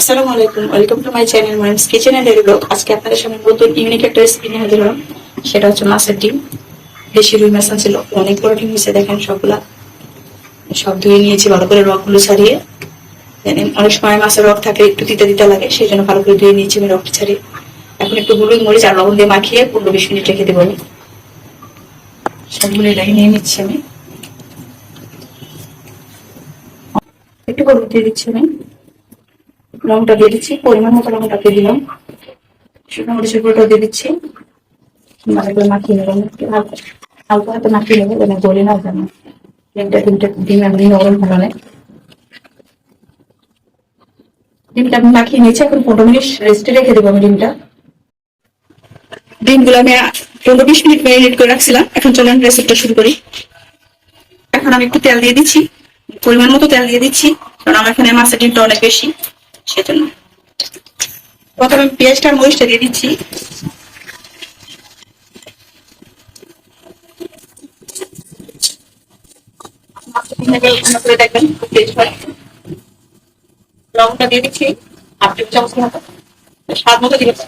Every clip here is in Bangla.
আসসালামু আলাইকুম। Welcome to my channel Maima's kitchen and daily blog আজকে আপনাদের সামনে নতুন ইউনিক একটা রেসিপি নিয়ে হাজির হলাম। সেটা হচ্ছে মাছের ডিম। বেশি রুই মাছ ছিল অনেক বড় ডিম হয়েছে দেখেন সবগুলা। সব ধুয়ে নিয়েছি ভালো করে রকগুলো ছাড়িয়ে। জানেন, অনেক সময় মাছের রক থাকলে একটু তিতা তিতা লাগে সেই জন্য ভালো করে ধুয়ে নিয়েছি আমি রকটা ছাড়িয়ে। এখন একটু হলুদ মরিচ আর লবণ দিয়ে মাখিয়ে পনেরো বিশ মিনিট রেখে দেবো সবগুলো এটাকে নিয়ে নিচ্ছি আমি। একটু হলুদ দিয়ে দিচ্ছি আমি। লবণটা দিয়ে দিচ্ছি, পরিমাণ মতো লবণটা দিয়ে দিলাম। শুকনো মরিচের গুঁড়োটা দিয়ে দিচ্ছি। ভালো করে মাখিয়ে নেবেন হালকা হালকা মাখিয়ে নেবে, যেন গলে না যেন ডিমটা ডিমটা ডিম এমনি নরম ভালো নেই ডিমটা আমি মাখিয়ে নিয়েছি, এখন পনেরো মিনিট রেস্টে রেখে দেবো আমি ডিমটা। ডিমগুলো আমি পনেরো বিশ মিনিট ম্যারিনেট করে রাখছিলাম, এখন চলুন রেসিপিটা শুরু করি। এখন আমি একটু তেল দিয়ে দিচ্ছি, পরিমাণ মতো তেল দিয়ে দিচ্ছি, কারণ আমার এখানে মাছের ডিমটা অনেক বেশি। সেজন্য। প্রথমে পেঁয়াজটা মরিচটা দিয়ে দিচ্ছি। দেখবেন লবণটা দিয়ে দিচ্ছি, হাফ টেবিল চামচ মতো। স্বাদ মতো দিয়েছি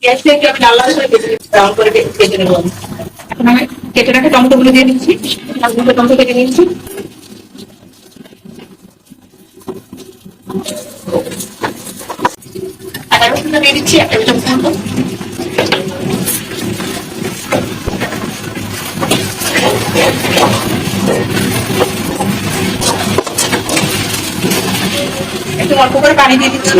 পেঁয়াজটা একটু আমি লাল লাল করে ভেজে ব্রাউন করে ভেজে নেব। এখন আমি কেটে রাখা টমেটো গুলো দিয়ে দিচ্ছি। টমেটো কেটে রসুনটা দিয়ে দিচ্ছি একটু অল্প করে পানি দিয়ে দিচ্ছি।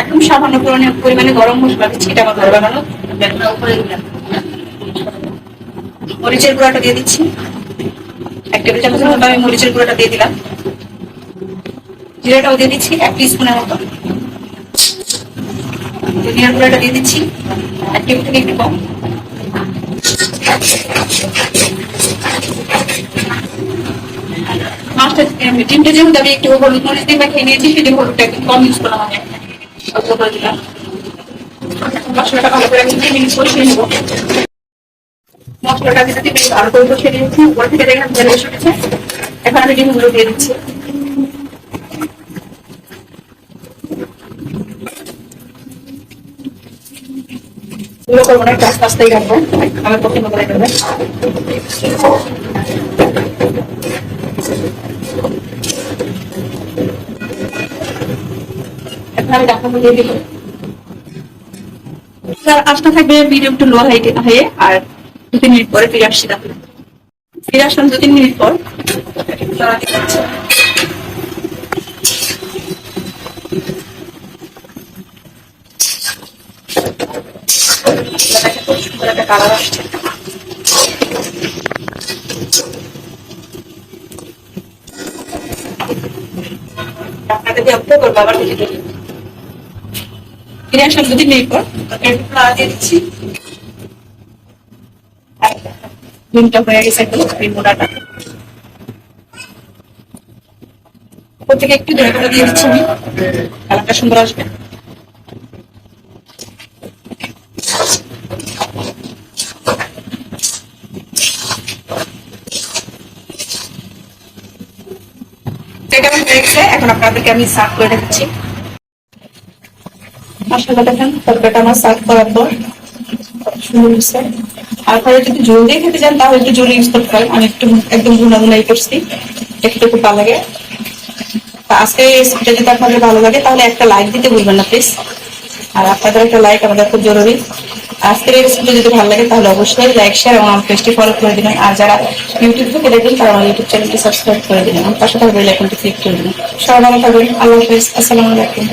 একদম সামান্য পরিমাণে গরম মশলা দিচ্ছি এটা আমার বেগুনের উপরে দিলাম। মরিচের গুঁড়াটা দিয়ে দিচ্ছি। এক টেবিল চামচের মতো আমি মরিচের গুঁড়াটা দিয়ে দিলাম। জিরাটাও দিয়ে দিচ্ছি, এক স্পুনের মতো। ধনিয়ার গুঁড়াটা দিয়ে দিচ্ছি, এক টেবিল থেকে একটু কম। মাছটা ডিমটা যেহেতু আমি একটু হলুদ মরিচ দিয়ে মাখিয়ে নিয়েছি সেটা হলুদটা একটু কম ইউজ করলাম আমি। মশলাটা ভালো করে আমি নেব মশলাটা দিতে বেশ ভালো করে কষিয়ে নিয়েছি উপর থেকে দেখলাম তেল এসে গেছে এখন আমি ডিমগুলো দিয়ে দিচ্ছি করব না একটু আস্তে রাখব আমার পক্ষে মতো রেখে আমি ঢাকনা দিয়ে দিব। স্যার আসতে থাকবে লো হাইটে হয়ে, আর দু তিন মিনিট পরে ফিরে আসছি তাহলে। ফিরে আসলাম দু তিন মিনিট পর। চড়া দিয়ে করব, আবার ফিরে আসলাম পর দিয়ে দিচ্ছি। হয়ে গেছে এই মোড়াটা। থেকে একটু ধরে করে দিয়ে দিচ্ছি আমি। কালারটা সুন্দর আসবে। এখন আপনাদেরকে আমি সার্ভ করে দিচ্ছি মশলা দেখেন তরকারিটা আমার সার্ভ করার পর। সুন্দর হয়েছে। আর আপনারা যদি জল দিয়ে খেতে চান, তাহলে একটু জল ইউজ করতে পারেন। আমি একটু, একদম গুনা গুনাই করছি। দেখতে খুব ভালো লাগে। আজকে রেসিপিটা যদি আপনাদের ভালো লাগে, তাহলে একটা লাইক দিতে ভুলবেন না প্লিজ আর আপনাদের একটা লাইক আমাদের খুব জরুরি। আজকের রেসিপিটা যদি ভালো লাগে, তাহলে অবশ্যই লাইক শেয়ার এবং আমার পেজটি ফলো করে দিবেন। আর যারা ইউটিউব থেকে দেখবেন তারা আমার ইউটিউব চ্যানেলটি সাবস্ক্রাইব করে দিবেন। এবং পাশে থাকা বেল আইকনটি ক্লিক করে দিবেন। সবাই ভালো থাকবেন। আল্লাহ হাফেজ। আসসালামু আলাইকুম।